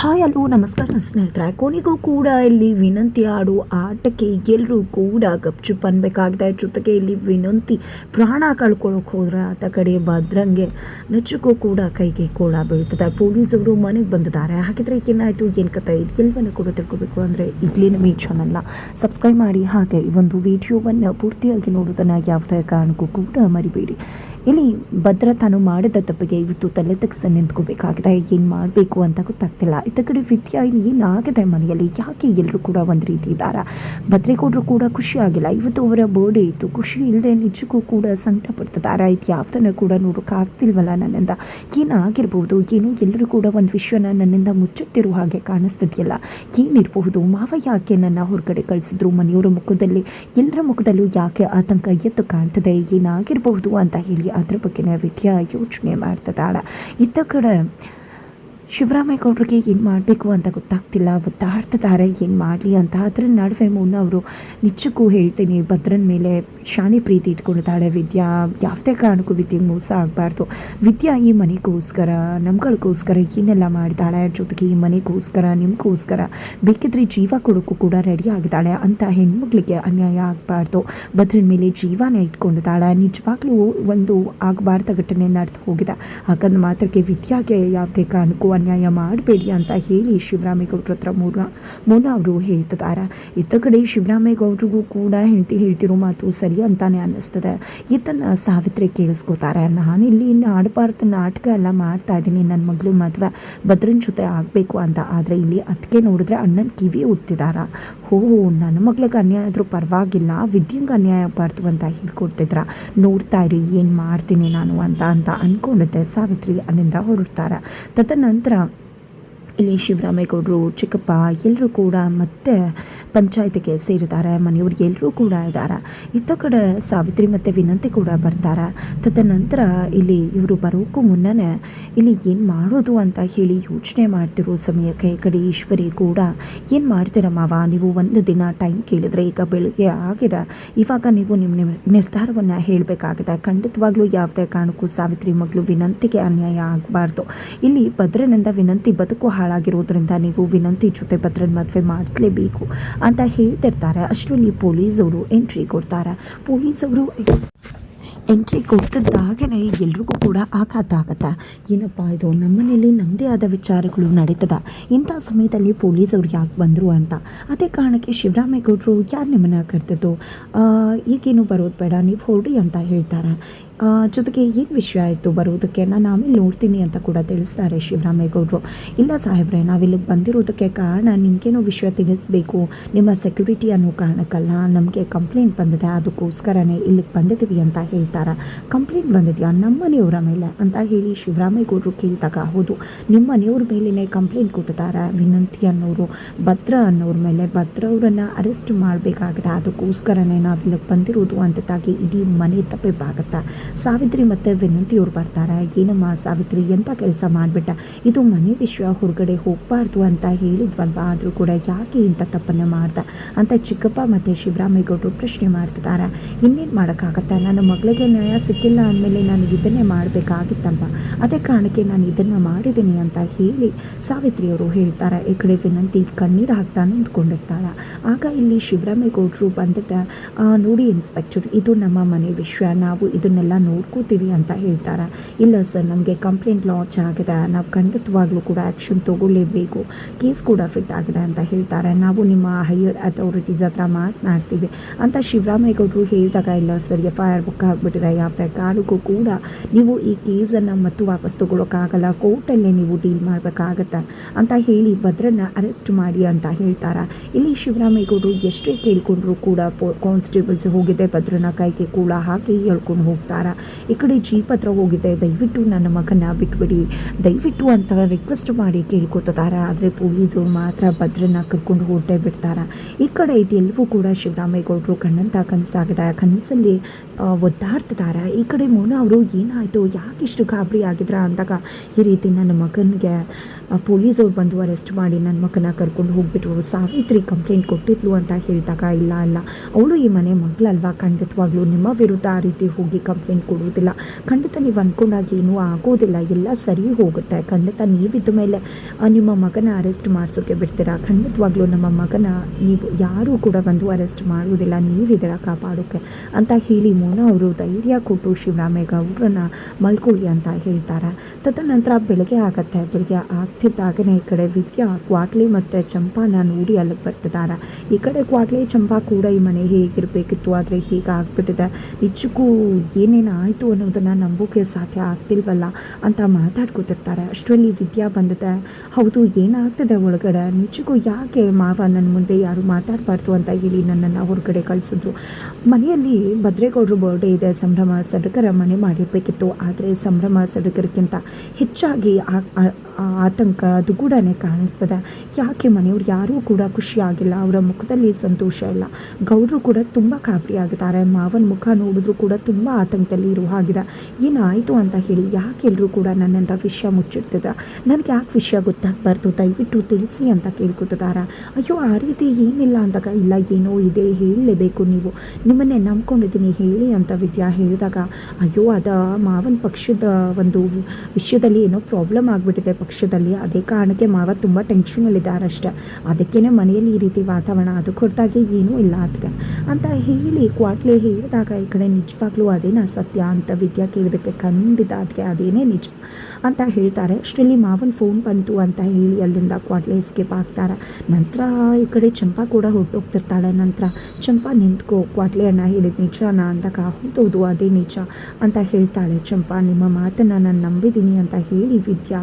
Hi hello ನಮಸ್ಕಾರ ಸ್ನೇಹಿತರೆ, ಕೊನೆಗೂ ಕೂಡ ಇಲ್ಲಿ ವಿನಂತಿ ಆಡು ಆಟಕ್ಕೆ ಎಲ್ಲರೂ ಕೂಡ ಗಪ್ಚುಪ್ ಅನ್ಬೇಕಾಗಿದೆ. ಜೊತೆಗೆ ಇಲ್ಲಿ ವಿನಂತಿ ಪ್ರಾಣ ಕಳ್ಕೊಳ್ಳೋಕೆ ಹೋದ್ರೆ ಆತ ಕಡೆ ಭದ್ರಂಗೆ ನಚ್ಚಕ್ಕೂ ಕೂಡ ಕೈಗೆ ಕೋಳ ಬೀಳ್ತದೆ. ಪೊಲೀಸವರು ಮನೆಗೆ ಬಂದಿದ್ದಾರೆ. ಹಾಗಿದ್ರೆ ಏನಾಯಿತು, ಏನು ಕಥೆ ಇದು? ಎಲ್ಲವನ್ನು ಕೂಡ ತಿಳ್ಕೊಬೇಕು ಅಂದರೆ ಇಲ್ಲಿ ನಮ್ಮ ಈ ಚಾನಲ್ನ ಸಬ್ಸ್ಕ್ರೈಬ್ ಮಾಡಿ. ಹಾಗೆ ಈ ಒಂದು ವಿಡಿಯೋವನ್ನು ಪೂರ್ತಿಯಾಗಿ ನೋಡೋದನ್ನು ಯಾವುದೇ ಕಾರಣಕ್ಕೂ ಕೂಡ ಮರಿಬೇಡಿ. ಇಲ್ಲಿ ಭದ್ರ ತಾನು ಮಾಡಿದ ತಪ್ಪಿಗೆ ಇವತ್ತು ತಲೆ ತಗ್ಸ ನಿಂತ್ಕೋಬೇಕಾಗಿದೆ. ಏನು ಮಾಡಬೇಕು ಅಂತ ಗೊತ್ತಾಗ್ತಿಲ್ಲ. ಇತ್ತ ಕಡೆ ವಿದ್ಯಾ ಏನಾಗಿದೆ ಮನೆಯಲ್ಲಿ? ಯಾಕೆ ಎಲ್ಲರೂ ಕೂಡ ಒಂದು ರೀತಿ ಇದ್ದಾರೆ? ಭದ್ರೇಗೌಡರು ಕೂಡ ಖುಷಿ ಆಗಿಲ್ಲ. ಇವತ್ತು ಅವರ ಬರ್ಡೇ ಇತ್ತು. ಖುಷಿ ಇಲ್ಲದೆ ನಿಜಕ್ಕೂ ಕೂಡ ಸಂಕಟ ಪಡ್ತಿದ್ದಾರೆ. ಇದು ಯಾವ್ದನ್ನು ಕೂಡ ನೋಡೋಕ್ಕಾಗ್ತಿಲ್ವಲ್ಲ ನನ್ನಿಂದ? ಏನಾಗಿರ್ಬೋದು ಏನು? ಎಲ್ಲರೂ ಕೂಡ ಒಂದು ವಿಷಯನ ನನ್ನಿಂದ ಮುಚ್ಚುತ್ತಿರುವ ಹಾಗೆ ಕಾಣಿಸ್ತಿದೆಯಲ್ಲ? ಏನಿರಬಹುದು? ಮಾವ ಯಾಕೆ ನನ್ನ ಹೊರಗಡೆ ಕಳಿಸಿದ್ರು? ಮನೆಯವರ ಮುಖದಲ್ಲಿ, ಎಲ್ಲರ ಮುಖದಲ್ಲೂ ಯಾಕೆ ಆತಂಕ ಎದ್ದು ಕಾಣ್ತದೆ? ಏನಾಗಿರಬಹುದು ಅಂತ ಹೇಳಿ ಅದ್ರ ಬಗ್ಗೆನೇ ವಿದ್ಯಾ ಯೋಚನೆ ಮಾಡ್ತದಾಳ ಇತ್ತ ಕಡೆ ಶಿವರಾಮೇಗೌಡರಿಗೆ ಏನು ಮಾಡಬೇಕು ಅಂತ ಗೊತ್ತಾಗ್ತಿಲ್ಲ ಒತ್ತಾಡ್ತಿದ್ದಾರೆ ಏನು ಮಾಡಲಿ ಅಂತ. ಅದರ ನಡುವೆ ಮುನ್ನ ಅವರು ನಿಜಕ್ಕೂ ಹೇಳ್ತೀನಿ, ಭದ್ರನ ಮೇಲೆ ಶಾಣಿ ಪ್ರೀತಿ ಇಟ್ಕೊಂಡಿದ್ದಾಳೆ ವಿದ್ಯಾ. ಯಾವುದೇ ಕಾರಣಕ್ಕೂ ವಿದ್ಯೆಗೆ ಮೋಸ ಆಗಬಾರ್ದು. ವಿದ್ಯಾ ಈ ಮನೆಗೋಸ್ಕರ, ನಮ್ಗಳಿಗೋಸ್ಕರ ಏನೆಲ್ಲ ಮಾಡಿದ್ದಾಳೆ? ಜೊತೆಗೆ ಈ ಮನೆಗೋಸ್ಕರ, ನಿಮಗೋಸ್ಕರ ಬೇಕಿದ್ರೆ ಜೀವ ಕೊಡೋಕ್ಕೂ ಕೂಡ ರೆಡಿ ಆಗಿದ್ದಾಳೆ ಅಂತ ಹೆಣ್ಮಕ್ಳಿಗೆ ಅನ್ಯಾಯ ಆಗಬಾರ್ದು. ಭದ್ರನ ಮೇಲೆ ಜೀವನ ಇಟ್ಕೊಂಡಿದ್ದಾಳೆ. ನಿಜವಾಗ್ಲೂ ಒಂದು ಆಗಬಾರ್ದ ಘಟನೆ ನಡೆದು ಹೋಗಿದೆ. ಹಾಗಂದ ಮಾತ್ರಕ್ಕೆ ವಿದ್ಯಾಗೆ ಯಾವುದೇ ಕಾರಣಕ್ಕೂ ಅನ್ಯಾಯ ಮಾಡಬೇಡಿ ಅಂತ ಹೇಳಿ ಶಿವರಾಮೇಗೌಡ್ರ ಹತ್ರ ಮೋನ ಅವರು ಹೇಳ್ತಿದ್ದಾರೆ ಇತ್ತ ಕಡೆ ಶಿವರಾಮೇಗೌಡ್ರಿಗೂ ಕೂಡ ಹೆಂಡತಿ ಹೇಳ್ತಿರೋ ಮಾತು ಸರಿ ಅಂತಾನೆ ಅನ್ನಿಸ್ತದೆ. ಇದನ್ನು ಸಾವಿತ್ರಿ ಕೇಳಿಸ್ಕೋತಾರೆ. ಇಲ್ಲಿ ಇನ್ನು ಆಡಬಾರ್ದು ನಾಟಕ ಎಲ್ಲ ಮಾಡ್ತಾ ಇದ್ದೀನಿ. ನನ್ನ ಮಗಳು ಮದುವೆ ಭದ್ರನ ಜೊತೆ ಆಗಬೇಕು ಅಂತ. ಆದರೆ ಇಲ್ಲಿ ಅದಕ್ಕೆ ನೋಡಿದ್ರೆ ಅಣ್ಣನ ಕಿವಿ ಒತ್ತಿದಾರ ಹೋ ನನ್ನ ಮಗ್ಳಿಗೆ ಅನ್ಯಾಯ ಆದರೂ ಪರವಾಗಿಲ್ಲ. ವಿದ್ಯೆಗೆ ಅನ್ಯಾಯ ಆಗಬಾರ್ದು ಅಂತ ಹೇಳ್ಕೊಡ್ತಿದ್ರ. ನೋಡ್ತಾ ಇರಿ, ಏನು ಮಾಡ್ತೀನಿ ನಾನು ಅಂತ ಅಂತ ಅಂದ್ಕೊಂಡಿದ್ದೆ ಸಾವಿತ್ರಿ ಅಲ್ಲಿಂದ ಹೊರಡ್ತಾರೆ. ತದನಂತರ ಇಲ್ಲಿ ಶಿವರಾಮೇಗೌಡರು, ಚಿಕ್ಕಪ್ಪ ಎಲ್ಲರೂ ಕೂಡ ಮತ್ತೆ ಪಂಚಾಯತಿಗೆ ಸೇರಿದ್ದಾರೆ. ಮನೆಯವ್ರಿಗೆ ಎಲ್ಲರೂ ಕೂಡ ಇದ್ದಾರೆ. ಇತ್ತ ಕಡೆ ಸಾವಿತ್ರಿ ಮತ್ತು ವಿನಂತಿ ಕೂಡ ಬರ್ತಾರೆ. ತದನಂತರ ಇಲ್ಲಿ ಇವರು ಬರೋಕ್ಕೂ ಮುನ್ನನೇ ಇಲ್ಲಿ ಏನು ಮಾಡೋದು ಅಂತ ಹೇಳಿ ಯೋಚನೆ ಮಾಡ್ತಿರೋ ಸಮಯಕ್ಕೆ ಈ ಕಡೆ ಈಶ್ವರಿ ಕೂಡ ಏನು ಮಾಡ್ತೀರ ಮಾವ? ನೀವು ಒಂದು ದಿನ ಟೈಮ್ ಕೇಳಿದರೆ ಈಗ ಬೆಳಿಗ್ಗೆ ಆಗಿದೆ. ಇವಾಗ ನೀವು ನಿಮ್ಮ ನಿರ್ಧಾರವನ್ನು ಹೇಳಬೇಕಾಗಿದೆ. ಖಂಡಿತವಾಗ್ಲೂ ಯಾವುದೇ ಕಾರಣಕ್ಕೂ ಸಾವಿತ್ರಿ ಮಗಳು ವಿನಂತಿಗೆ ಅನ್ಯಾಯ ಆಗಬಾರ್ದು. ಇಲ್ಲಿ ಭದ್ರನಿಂದ ವಿನಂತಿ ಬದುಕು ಹಾಳಾಗಿರೋದ್ರಿಂದ ನೀವು ವಿನಂತಿ ಜೊತೆ ಭದ್ರನ ಮದುವೆ ಮಾಡಿಸ್ಲೇಬೇಕು ಅಂತ ಹೇಳ್ತಿರ್ತಾರೆ. ಅಷ್ಟರಲ್ಲಿ ಪೊಲೀಸವರು ಎಂಟ್ರಿ ಕೊಡ್ತಾರೆ. ಪೊಲೀಸವರು ಎಂಟ್ರಿ ಕೊಡ್ತಿದ್ದಾಗನೇ ಎಲ್ರಿಗೂ ಕೂಡ ಆಘಾತ ಆಗತ್ತೆ. ಏನಪ್ಪ ಇದು? ನಮ್ಮನೇಲಿ ನಮ್ಮದೇ ಆದ ವಿಚಾರಗಳು ನಡೀತದ. ಇಂಥ ಸಮಯದಲ್ಲಿ ಪೊಲೀಸವ್ರು ಯಾಕೆ ಬಂದರು ಅಂತ? ಅದೇ ಕಾರಣಕ್ಕೆ ಶಿವರಾಮೇಗೌಡರು ಯಾರು ನಿಮ್ಮನ್ನು ಕರೆದಿದ್ದು? ಈಗೇನು ಬರೋದು ಬೇಡ, ನೀವು ಹೊರಡಿ ಅಂತ ಹೇಳ್ತಾರೆ? ಜೊತೆಗೆ ಏನು ವಿಷಯ ಆಯಿತು ಬರೋದಕ್ಕೆ? ನಾನು ಆಮೇಲೆ ನೋಡ್ತೀನಿ ಅಂತ ಕೂಡ ತಿಳಿಸ್ತಾರೆ ಶಿವರಾಮೇಗೌಡರು ಇಲ್ಲ ಸಾಹೇಬ್ರೆ ನಾವಿಲ್ಲಿಗೆ ಬಂದಿರೋದಕ್ಕೆ ಕಾರಣ ನಿಮಗೇನೋ ವಿಷಯ ತಿಳಿಸ್ಬೇಕು. ನಿಮ್ಮ ಸೆಕ್ಯೂರಿಟಿ ಅನ್ನೋ ಕಾರಣಕ್ಕಲ್ಲ ನಮಗೆ ಕಂಪ್ಲೇಂಟ್ ಬಂದಿದೆ. ಅದಕ್ಕೋಸ್ಕರನೇ ಇಲ್ಲಿಗೆ ಬಂದಿದ್ದೀವಿ ಅಂತ ಹೇಳ್ತಾರೆ. ಕಂಪ್ಲೇಂಟ್ ಬಂದಿದೆಯಾ? ನಮ್ಮ ಮನೆಯವರ ಮೇಲೆ ಅಂತ ಹೇಳಿ ಶಿವರಾಮೇಗೌಡರು ಕೇಳಿದಾಗ, ಹೌದು, ನಿಮ್ಮ ಮನೆಯವ್ರ ಮೇಲೇ ಕಂಪ್ಲೇಂಟ್ ಕೊಟ್ಟಿದ್ದಾರೆ ವಿನಂತಿ ಅನ್ನೋರು. ಭದ್ರ ಅನ್ನೋರ ಮೇಲೆ ಭದ್ರ ಅವರನ್ನು ಅರೆಸ್ಟ್ ಮಾಡಬೇಕಾಗಿದೆ. ಅದಕ್ಕೋಸ್ಕರನೇ ನಾವು ಇಲ್ಲಿಗೆ ಬಂದಿರೋದು ಅಂತದಾಗಿ ಇಡೀ ಮನೆ ತಪ್ಪಿಬ್ಬಾಗತ್ತೆ ಸಾವಿತ್ರಿ ಮತ್ತು ವಿನಂತಿಯವ್ರು ಬರ್ತಾರೆ. ಏನಮ್ಮ ಸಾವಿತ್ರಿ ಎಂಥ ಕೆಲಸ ಮಾಡಿಬಿಟ್ಟ? ಇದು ಮನೆ ವಿಷಯ, ಹೊರಗಡೆ ಹೋಗಬಾರ್ದು ಅಂತ ಹೇಳಿದ್ವಲ್ವ? ಆದರೂ ಕೂಡ ಯಾಕೆ ಇಂಥ ತಪ್ಪನ್ನು ಮಾಡ್ದ? ಅಂತ ಚಿಕ್ಕಪ್ಪ ಮತ್ತು ಶಿವರಾಮೇಗೌಡರು ಪ್ರಶ್ನೆ ಮಾಡ್ತಿದ್ದಾರೆ. ಇನ್ನೇನು ಮಾಡೋಕ್ಕಾಗತ್ತೆ? ನನ್ನ ಮಗಳಿಗೆ ನ್ಯಾಯ ಸಿಕ್ಕಿಲ್ಲ ಅಂದಮೇಲೆ ನಾನು ಇದನ್ನೇ ಮಾಡಬೇಕಾಗಿತ್ತಲ್ವ ಅದೇ ಕಾರಣಕ್ಕೆ ನಾನು ಇದನ್ನು ಮಾಡಿದ್ದೀನಿ ಅಂತ ಹೇಳಿ ಸಾವಿತ್ರಿಯವರು ಹೇಳ್ತಾರೆ. ಈ ಕಡೆ ವಿನಂತಿ, ಕಣ್ಣೀರು ಹಾಕ್ತಾ ನಿಂತ್ಕೊಂಡಿರ್ತಾಳೆ. ಆಗ ಇಲ್ಲಿ ಶಿವರಾಮೇಗೌಡರು ಬಂದಿದ್ದ ನೋಡಿ ಇನ್ಸ್ಪೆಕ್ಟರ್ ಇದು ನಮ್ಮ ಮನೆ ವಿಷಯ. ನಾವು ಇದನ್ನೆಲ್ಲ ನೋಡ್ಕೋತೀವಿ ಅಂತ ಹೇಳ್ತಾರೆ. ಇಲ್ಲ ಸರ್, ನಮಗೆ ಕಂಪ್ಲೇಂಟ್ ಲಾಂಚ್ ಆಗಿದೆ. ನಾವು ಖಂಡಿತವಾಗ್ಲೂ ಕೂಡ ಆ್ಯಕ್ಷನ್ ತೊಗೊಳ್ಳೇಬೇಕು. ಕೇಸ್ ಕೂಡ ಫಿಟ್ ಆಗಿದೆ ಅಂತ ಹೇಳ್ತಾರೆ. ನಾವು ನಿಮ್ಮ ಹೈಯರ್ ಅಥಾರಿಟೀಸ್ ಹತ್ರ ಮಾತನಾಡ್ತೀವಿ. ಅಂತ ಶಿವರಾಮೇಗೌಡರು ಹೇಳಿದಾಗ, ಇಲ್ಲ sir, F I R book ಆಗಿಬಿಟ್ಟಿದೆ ಯಾವುದೇ ಕಾರಣಕ್ಕೂ ಕೂಡ ನೀವು ಈ ಕೇಸನ್ನು ಮತ್ತು ವಾಪಸ್ ತೊಗೊಳೋಕ್ಕಾಗಲ್ಲ. ಕೋರ್ಟಲ್ಲೇ ನೀವು ಡೀಲ್ ಮಾಡಬೇಕಾಗತ್ತೆ ಅಂತ ಹೇಳಿ ಭದ್ರನ್ನ ಅರೆಸ್ಟ್ ಮಾಡಿ ಅಂತ ಹೇಳ್ತಾರೆ? ಇಲ್ಲಿ ಶಿವರಾಮೇಗೌಡರು ಎಷ್ಟೇ ಕೇಳ್ಕೊಂಡ್ರು ಕೂಡ ಕಾನ್ಸ್ಟೇಬಲ್ಸ್ ಹೋಗಿದೆ ಭದ್ರನ ಕೈಗೆ ಕೂಡ ಹಾಕಿ ಹೇಳ್ಕೊಂಡು ಹೋಗ್ತಾರೆ? ಈ ಕಡೆ ಜೀಪ್ ಹತ್ರ ಹೋಗಿದೆ. ದಯವಿಟ್ಟು ನನ್ನ ಮಗನ ಬಿಟ್ಬಿಡಿ. ದಯವಿಟ್ಟು ಅಂತ ರಿಕ್ವೆಸ್ಟ್ ಮಾಡಿ ಕೇಳ್ಕೊತಾರೆ ಆದರೆ ಪೊಲೀಸರು ಮಾತ್ರ ಭದ್ರನ ಕರ್ಕೊಂಡು ಹೊರಟೇ ಬಿಡ್ತಾರೆ? ಈ ಕಡೆ ಇದೆಲ್ಲವೂ ಕೂಡ ಶಿವರಾಮೇಗೌಡರು ಕಣ್ಣಂತ ಕನಸಾಗಿದೆ. ಕನಸಲ್ಲಿ ಆ, ಒದ್ದಾಡ್ತಿದ್ದಾರೆ ಈ ಕಡೆ ಮೋನ ಅವರು ಏನಾಯಿತು? ಯಾಕೆ ಇಷ್ಟು ಗಾಬರಿ ಆಗಿದ್ರ? ಅಂದಾಗ ಈ ರೀತಿ ನನ್ನ ಮಗನಿಗೆ ಪೊಲೀಸವ್ರು ಬಂದು ಅರೆಸ್ಟ್ ಮಾಡಿ ನನ್ನ ಮಗನ ಕರ್ಕೊಂಡು ಹೋಗ್ಬಿಟ್ರು. ಸಾವಿತ್ರಿ ಕಂಪ್ಲೇಂಟ್ ಕೊಟ್ಟಿದ್ಲು ಅಂತ ಹೇಳಿದಾಗ ಇಲ್ಲ ಅಲ್ಲ ಅವಳು ಈ ಮನೆ ಮಗಳಲ್ವಾ? ಖಂಡಿತವಾಗ್ಲೂ ನಿಮ್ಮ ವಿರುದ್ಧ ಆ ರೀತಿ ಹೋಗಿ ಕಂಪ್ಲೇಂಟ್ ಕೊಡುವುದಿಲ್ಲ. ಖಂಡಿತ ನೀವು ಅಂದ್ಕೊಂಡಾಗ ಏನೂ ಆಗೋದಿಲ್ಲ. ಎಲ್ಲ ಸರಿ ಹೋಗುತ್ತೆ. ಖಂಡಿತ ನೀವಿದ್ದ ಮೇಲೆ ನಿಮ್ಮ ಮಗನ ಅರೆಸ್ಟ್ ಮಾಡಿಸೋಕೆ ಬಿಡ್ತೀರಾ? ಖಂಡಿತವಾಗ್ಲೂ ನಮ್ಮ ಮಗನ ನೀವು ಯಾರೂ ಕೂಡ ಬಂದು ಅರೆಸ್ಟ್ ಮಾಡುವುದಿಲ್ಲ. ನೀವಿದ್ದೀರಾ ಕಾಪಾಡೋಕ್ಕೆ ಅಂತ ಹೇಳಿ ಮೋನ ಅವರು ಧೈರ್ಯ ಕೊಟ್ಟು ಶಿವರಾಮೇಗೌಡರನ್ನ ಮಲ್ಕೊಳ್ಳಿ ಅಂತ ಹೇಳ್ತಾರೆ. ತದನಂತರ ಬೆಳಗ್ಗೆ ಆಗತ್ತೆ. ಬೆಳಗ್ಗೆ ಆಗ್ತಿದ್ದಾಗನೇ ಈ ಕಡೆ ವಿದ್ಯಾ, ಕ್ವಾಟ್ಲಿ ಮತ್ತು ಚಂಪಾನ ನೋಡಿ ಅಲ್ಲಿಗೆ ಬರ್ತಿದ್ದಾರೆ. ಈ ಕಡೆ ಕ್ವಾಟ್ಲಿ, ಚಂಪಾ ಕೂಡ ಈ ಮನೆ ಹೇಗಿರಬೇಕಿತ್ತು, ಆದರೆ ಹೀಗೆ ಆಗ್ಬಿಟ್ಟಿದೆ ನಿಜಕ್ಕೂ ಏನೇನು ಆಯಿತು ಅನ್ನೋದನ್ನು ನಂಬೋಕೆ ಸಾಧ್ಯ ಆಗ್ತಿಲ್ವಲ್ಲ ಅಂತ ಮಾತಾಡ್ಕೊತಿರ್ತಾರೆ. ಅಷ್ಟರಲ್ಲಿ ವಿದ್ಯಾ ಬಂದಿದೆ. ಹೌದು, ಏನಾಗ್ತದೆ ಒಳಗಡೆ? ನಿಜಕ್ಕೂ ಯಾಕೆ ಮಾವ ನನ್ನ ಮುಂದೆ ಯಾರು ಮಾತಾಡಬಾರ್ದು ಅಂತ ಹೇಳಿ ನನ್ನನ್ನು ಹೊರಗಡೆ ಕಳಿಸಿದ್ರು. ಮನೆಯಲ್ಲಿ ಭದ್ರೇಗೌಡರು ಬರ್ಡೇ ಇದೆ. ಸಂಭ್ರಮ ಸಡಗರ ಮನೆ ಮಾಡಿರಬೇಕಿತ್ತು. ಆದರೆ ಸಂಭ್ರಮ ಸಡಗರಕ್ಕಿಂತ ಹೆಚ್ಚಾಗಿ ಆ- ಅದು ಕೂಡ ಆತಂಕ ಕಾಣಿಸ್ತದೆ. ಯಾಕೆ ಮನೆಯವ್ರು ಯಾರೂ ಕೂಡ ಖುಷಿಯಾಗಿಲ್ಲ, ಅವರ ಮುಖದಲ್ಲಿ ಸಂತೋಷ ಇಲ್ಲ. ಗೌಡರು ಕೂಡ ತುಂಬ ಕಾಬರಿ ಆಗಿದ್ದಾರೆ ಮಾವನ ಮುಖ ನೋಡಿದ್ರು ಕೂಡ ತುಂಬ ಆತಂಕದಲ್ಲಿ ಇರುವ ಹಾಗಿದೆ. ಏನಾಯಿತು ಅಂತ ಹೇಳಿ ಯಾಕೆ ಎಲ್ಲರೂ ಕೂಡ ನನ್ನಂಥ ವಿಷಯ ಮುಚ್ಚಿಡ್ತಿದ್ದಾರೆ ನನಗೆ ಯಾಕೆ ವಿಷಯ ಗೊತ್ತಾಗಬಾರ್ದು? ದಯವಿಟ್ಟು ತಿಳಿಸಿ ಅಂತ ಕೇಳ್ಕೊತಿದ್ದಾರೆ. ಅಯ್ಯೋ, ಆ ರೀತಿ ಏನಿಲ್ಲ ಅಂದಾಗ, ಇಲ್ಲ, ಏನೋ ಇದೆ, ಹೇಳಲೇಬೇಕು ನೀವು. ನಿಮ್ಮನ್ನೇ ನಂಬ್ಕೊಂಡಿದ್ದೀನಿ, ಹೇಳಿ ಅಂತ ವಿದ್ಯಾ ಹೇಳಿದಾಗ, ಅಯ್ಯೋ, ಅದ ಮಾವನ ಪಕ್ಷದ ಒಂದು ವಿಷಯದಲ್ಲಿ ಏನೋ ಪ್ರಾಬ್ಲಮ್ ಆಗಿಬಿಟ್ಟಿದೆ. ಪಕ್ಷದಲ್ಲಿ ಅದೇ ಕಾರಣಕ್ಕೆ ಮಾವ ತುಂಬ ಟೆನ್ಷನಲ್ಲಿದ್ದಾರೆ ಅಷ್ಟೇ. ಅದಕ್ಕೇನೆ ಮನೆಯಲ್ಲಿ ಈ ರೀತಿ ವಾತಾವರಣ. ಅದಕ್ಕೆ ಹೊರತಾಗಿ ಏನೂ ಇಲ್ಲ ಅದಕ್ಕೆ ಅಂತ ಹೇಳಿ ಕ್ವಾಟ್ಲೆ ಹೇಳಿದಾಗ ಈ ಕಡೆ ನಿಜವಾಗ್ಲೂ ಅದೇನ ಸತ್ಯ ಅಂತ ವಿದ್ಯಾ ಕೇಳಿದಕ್ಕೆ ಖಂಡಿತ ಅದಕ್ಕೆ ಅದೇನೇ ನಿಜ ಅಂತ ಹೇಳ್ತಾರೆ. ಅಷ್ಟರಲ್ಲಿ ಮಾವನ ಫೋನ್ ಬಂತು ಅಂತ ಹೇಳಿ ಅಲ್ಲಿಂದ ಕ್ವಾಟ್ಲೆ ಎಸ್ಕೇಪ್ ಆಗ್ತಾರೆ. ನಂತರ ಈ ಕಡೆ ಚಂಪಾ ಕೂಡ ಹೊರಟೋಗ್ತಿರ್ತಾಳೆ. ನಂತರ ಚಂಪಾ ನಿಂತ್ಕೋ, ಕ್ವಾಟ್ಲೆ ಅಣ್ಣ ಹೇಳಿದ ನಿಜನಾ ಅಂದಾಗ ಹೌದೌದು ಅದೇ ನಿಜ ಅಂತ ಹೇಳ್ತಾಳೆ ಚಂಪಾ. ನಿಮ್ಮ ಮಾತನ್ನು ನಾನು ನಂಬಿದ್ದೀನಿ ಅಂತ ಹೇಳಿ ವಿದ್ಯಾ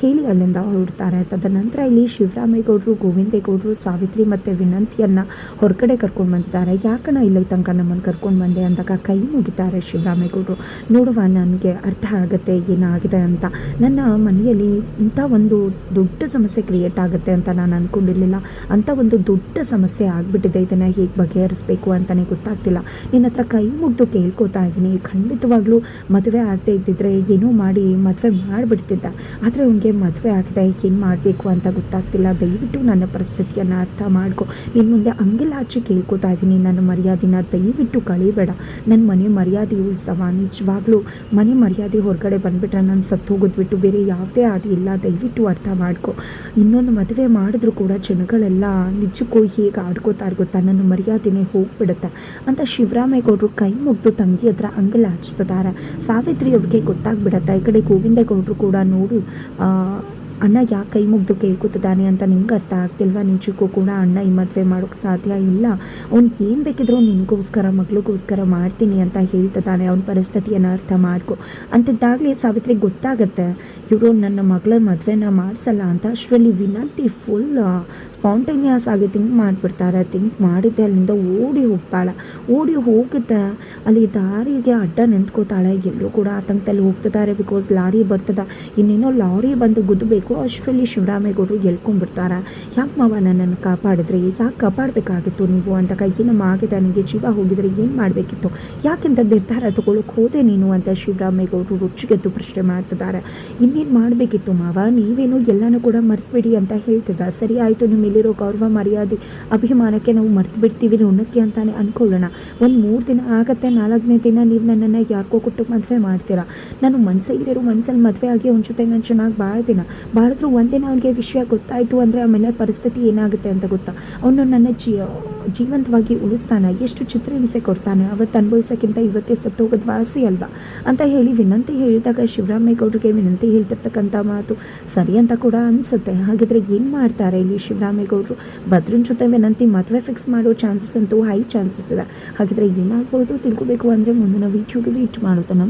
ಹೇಳಿ ಅಲ್ಲಿಂದ ಹೊರಡ್ತಾರೆ ತದನಂತರ ಇಲ್ಲಿ ಶಿವರಾಮೇಗೌಡರು, ಗೋವಿಂದೇಗೌಡರು, ಸಾವಿತ್ರಿ ಮತ್ತು ವಿನಂತಿಯನ್ನು ಹೊರಗಡೆ ಕರ್ಕೊಂಡು ಬಂದಿದ್ದಾರೆ. ಯಾಕಣ ಇಲ್ಲಿ ತನಕ ನಮ್ಮನ್ನು ಕರ್ಕೊಂಡು ಬಂದೆ ಅಂದಾಗ ಕೈ ಮುಗಿತಾರೆ ಶಿವರಾಮೇಗೌಡರು. ನೋಡುವ ನನಗೆ ಅರ್ಥ ಆಗುತ್ತೆ, ಏನಾಗಿದೆ ಅಂತ. ನನ್ನ ಮನೆಯಲ್ಲಿ ಇಂಥ ಒಂದು ದೊಡ್ಡ ಸಮಸ್ಯೆ ಕ್ರಿಯೇಟ್ ಆಗುತ್ತೆ ಅಂತ ನಾನು ಅಂದ್ಕೊಂಡಿರಲಿಲ್ಲ ಅಂಥ ಒಂದು ದೊಡ್ಡ ಸಮಸ್ಯೆ ಆಗಿಬಿಟ್ಟಿದೆ. ಇದನ್ನು ಹೇಗೆ ಬಗೆಹರಿಸಬೇಕು ಅಂತಲೇ ಗೊತ್ತಾಗ್ತಿಲ್ಲ. ನಿನ್ನ ಹತ್ರ ಕೈ ಮುಗ್ದು ಕೇಳ್ಕೊತಾ ಇದ್ದೀನಿ. ಖಂಡಿತವಾಗ್ಲೂ ಮದುವೆ ಆಗದೆ ಇದ್ದಿದ್ರೆ ಏನೋ ಮಾಡಿ ಮದುವೆ ಮಾಡಿಬಿಡ್ತಿದ್ದ. ಆದರೆ ಅವನಿಗೆ ಮದುವೆ ಆಗಿದೆ ಏನು ಮಾಡಬೇಕು ಅಂತ ಗೊತ್ತಾಗ್ತಿಲ್ಲ. ದಯವಿಟ್ಟು ನನ್ನ ಪರಿಸ್ಥಿತಿಯನ್ನು ಅರ್ಥ ಮಾಡ್ಕೊ. ನಿನ್ನ ಮುಂದೆ ಅಂಗಿಲಾಚಿ ಕೇಳ್ಕೊತಾ ಇದ್ದೀನಿ. ನನ್ನ ಮರ್ಯಾದೆನ ದಯವಿಟ್ಟು ಕಳಿಬೇಡ. ನನ್ನ ಮನೆ ಮರ್ಯಾದೆ ಉಳ್ಸವ ನಿಜವಾಗ್ಲೂ ಮನೆ ಮರ್ಯಾದೆ ಹೊರಗಡೆ ಬಂದುಬಿಟ್ರೆ ನಾನು ಸತ್ತು ಹೋಗೋದ್ಬಿಟ್ಟು ಬೇರೆ ಯಾವುದೇ ಆದಿ ಇಲ್ಲ. ದಯವಿಟ್ಟು ಅರ್ಥ ಮಾಡ್ಕೊ. ಇನ್ನೊಂದು ಮದುವೆ ಮಾಡಿದ್ರು ಕೂಡ ಜನಗಳೆಲ್ಲ ನಿಜಕ್ಕೂ ಹೇಗೆ ಆಡ್ಕೋತಾರೆ ಗೊತ್ತಾ ನನ್ನ ಮರ್ಯಾದೆನೇ ಹೋಗ್ಬಿಡುತ್ತೆ? ಅಂತ ಶಿವರಾಮೇಗೌಡರು ಕೈ ಮುಗ್ದು ತಂಗಿ ಹತ್ರ ಅಂಗಲ ಹಚ್ತಿದ್ದಾರೆ ಸಾವಿತ್ರಿ ಅವ್ರಿಗೆ ಗೊತ್ತಾಗ್ಬಿಡತ್ತೆ? ಈ ಕಡೆ ಗೋವಿಂದೇಗೌಡರು ಕೂಡ ನೋಡು ಆ, ಅಣ್ಣ ಯಾಕೆ ಕೈ ಮುಗ್ದು ಕೇಳ್ಕೊತಿದ್ದಾನೆ ಅಂತ ನಿಮ್ಗೆ ಅರ್ಥ ಆಗ್ತಿಲ್ವಾ? ನಿಜಕ್ಕೂ ಕೂಡ ಅಣ್ಣ ಈ ಮದುವೆ ಮಾಡೋಕ್ಕೆ ಸಾಧ್ಯ ಇಲ್ಲ. ಅವ್ನಿಗೆ ಏನು ಬೇಕಿದ್ರು ನಿನಗೋಸ್ಕರ, ಮಗಳಿಗೋಸ್ಕರ ಮಾಡ್ತೀನಿ ಅಂತ ಹೇಳ್ತಿದ್ದಾನೆ. ಅವನ ಪರಿಸ್ಥಿತಿಯನ್ನು ಅರ್ಥ ಮಾಡ್ಕೊ. ಅಂತಿದ್ದಾಗಲೇ ಸಾವಿತ್ರಿ ಗೊತ್ತಾಗತ್ತೆ, ಇವರು ನನ್ನ ಮಗಳ ಮದುವೆನ ಮಾಡಿಸಲ್ಲ ಅಂತ ಅಷ್ಟರಲ್ಲಿ ವಿನಂತಿ ಫುಲ್ ಸ್ಪಾಂಟೇನಿಯಸ್ ಆಗಿ ಥಿಂಕ್ ಮಾಡಿಬಿಡ್ತಾರೆ. ಥಿಂಕ್ ಮಾಡಿದ್ದೆ, ಅಲ್ಲಿಂದ ಓಡಿ ಹೋಗ್ತಾಳೆ. ಓಡಿ ಹೋಗುತ್ತೆ ಅಲ್ಲಿ ದಾರಿಗೆ ಅಡ್ಡ ನಿಂತ್ಕೋತಾಳೆ. ಎಲ್ಲರೂ ಕೂಡ ಆತಂಕದಲ್ಲಿ ಹೋಗ್ತಿದ್ದಾರೆ ಬಿಕಾಸ್ ಲಾರಿ ಬರ್ತದ. ಇನ್ನೇನೋ ಲಾರಿ ಬಂದು ಗುದ್ದಬೇಕು ಅಷ್ಟರಲ್ಲಿ ಶಿವರಾಮೇಗೌಡರು ಎಳ್ಕೊಂಡ್ಬಿಡ್ತಾರೆ? ಯಾಕೆ ಮಾವ ನನ್ನನ್ನು ಕಾಪಾಡಿದ್ರೆ? ಯಾಕೆ ಕಾಪಾಡಬೇಕಾಗಿತ್ತು ನೀವು ಅಂತ ಏನಮ್ಮ ಆಗಿದೆ ನನಗೆ ಜೀವ ಹೋಗಿದರೆ ಏನು ಮಾಡಬೇಕಿತ್ತು? ಯಾಕೆಂತ ನಿರ್ಧಾರ ತಗೊಳ್ಳೋಕೆ ಹೋದೆ ನೀನು ಅಂತ ಶಿವರಾಮೇಗೌಡರು ರುಚಿಗೆದ್ದು ಪ್ರಶ್ನೆ ಮಾಡ್ತಿದ್ದಾರೆ. ಇನ್ನೇನು ಮಾಡಬೇಕಿತ್ತು ಮಾವ? ನೀವೇನು ಎಲ್ಲನೂ ಕೂಡ ಮರ್ತ್ಬಿಡಿ ಅಂತ ಹೇಳ್ತಿದ್ರ. ಸರಿ ಆಯಿತು ನಿಮ್ಮೆಲ್ಲಿರೋ ಗೌರವ, ಮರ್ಯಾದೆ, ಅಭಿಮಾನಕ್ಕೆ ನಾವು ಮರ್ತು ಬಿಡ್ತೀವಿ ಋಣಕ್ಕೆ ಅಂತಾನೆ ಅನ್ಕೊಳ್ಳೋಣ. ಒಂದು ಮೂರು ದಿನ ಆಗತ್ತೆ, ನಾಲ್ಕನೇ ದಿನ ನೀವು ನನ್ನನ್ನು ಯಾರಿಗೋ ಕೊಟ್ಟು ಮದುವೆ ಮಾಡ್ತೀರಾ? ನಾನು ಮನಸ್ಸಲ್ಲಿರೋ ಮನಸ್ಸಲ್ಲಿ ಮದುವೆ ಆಗಿ ಅವನ ಜೊತೆ ನಾನು ಚೆನ್ನಾಗಿ ಬಾಳ್ದಿನ. ಬಾಳಿದ್ರು ಒಂದಿನ ಅವನಿಗೆ ವಿಷಯ ಗೊತ್ತಾಯಿತು ಅಂದರೆ ಆಮೇಲೆ ಪರಿಸ್ಥಿತಿ ಏನಾಗುತ್ತೆ ಅಂತ ಗೊತ್ತಾ? ಅವನು ನನ್ನ ಜೀ ಜೀವಂತವಾಗಿ ಉಳಿಸ್ತಾನೆ. ಎಷ್ಟು ಚಿತ್ರಹಿಂಸೆ ಕೊಡ್ತಾನೆ? ಅವತ್ತು ಅನುಭವಿಸೋಕ್ಕಿಂತ ಇವತ್ತೇ ಸತ್ತೋಗೋದು ವಾಸಿ ಅಲ್ವಾ? ಅಂತ ಹೇಳಿ ವಿನಂತಿ ಹೇಳಿದಾಗ ಶಿವರಾಮೇಗೌಡರಿಗೆ ವಿನಂತಿ ಹೇಳ್ತಿರ್ತಕ್ಕಂಥ ಮಾತು ಸರಿ ಅಂತ ಕೂಡ ಅನಿಸುತ್ತೆ. ಹಾಗಿದ್ರೆ ಏನು ಮಾಡ್ತಾರೆ ಇಲ್ಲಿ ಶಿವರಾಮೇಗೌಡರು? ಭದ್ರನ ಜೊತೆ ವಿನಂತಿ ಮದುವೆ ಫಿಕ್ಸ್ ಮಾಡೋ ಚಾನ್ಸಸ್ ಅಂತೂ ಹೈ ಚಾನ್ಸಸ್ ಇದೆ. ಹಾಗಿದ್ರೆ ಏನಾಗ್ಬೋದು ತಿಳ್ಕೊಬೇಕು ಅಂದರೆ ಮುಂದಿನ ವೀಡಿಯೋಗೆ ವೇಟ್ ಮಾಡುತ್ತೆ ನಮ್ಮ